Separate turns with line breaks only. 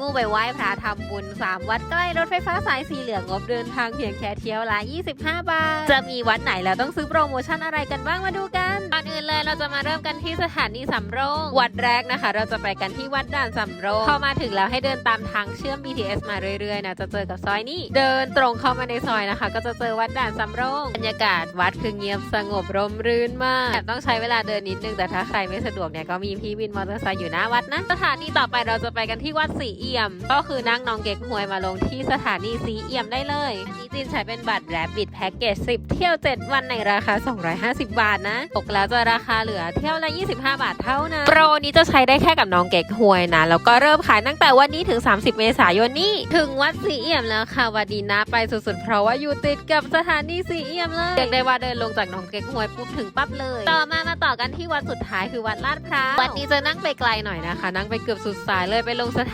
มู่ไปไหว้พระทำบุญ 3 วัดใกล้รถไฟฟ้าสายสีเหลืองงบเดินทางเพียงแค่เที่ยวละ 25 บาท จะมีวัดไหนแล้วต้องซื้อโปรโมชั่นอะไรกันบ้างมาดูกันก่อนอื่น เราจะมาเริ่มกันที่สถานีสำโรง วัดแรกนะคะ เราจะไปกันที่วัดด่านสำโรง พอมาถึงแล้วให้เดินตามทางเชื่อม BTS มาเรื่อยๆนะจะเจอกับซอยนี้ เดินตรงเข้ามาในซอยนะคะ ก็จะเจอวัดด่านสำโรงบรรยากาศวัดคือเงียบสงบร่มรื่นมากแต่ต้องใช้เวลาเดินนิดนึงแต่ถ้าใครไม่สะดวกเนี่ยก็มีพี่วินมอเตอร์ไซค์อยู่หน้าวัดนะสถานีต่อไปเราจะไปกันที่วัดสีเอี่ยม ก็คือนั่งน้องเก๊กฮวยมาลงที่สถานีสีเอี่ยมได้เลยอันนี้จีนใช้เป็นบัตรแรบบิดแพ็กเกจ10 เที่ยว 7 วันในราคา 250 บาทนะตกแล้วจะราคาเหลือเที่ยวละ 25 บาทเท่านั้น โปรนี้จะใช้ได้แค่กับน้องเก๊กฮวยนะ แล้วก็เริ่มขายตั้งแต่วันนี้ถึง 30 เมษายนนี้ ถึงวัดสีเอี่ยมแล้วค่ะวัดดีนะไปสุดๆ เพราะว่าอยู่ติดกับสถานีสีเอี่ยมเลยเรียกได้ว่าเดินลงจากน้องเก๊กฮวยปุ๊บถึงปั๊บเลย ต่อมามาต่อกันที่วัดสุดท้ายคือวัดลาดพร้าว วัดนี้จะนั่งไปไกลหน่อยนะคะ นั่งไปเกือบสุดสายเลยไปลงสถา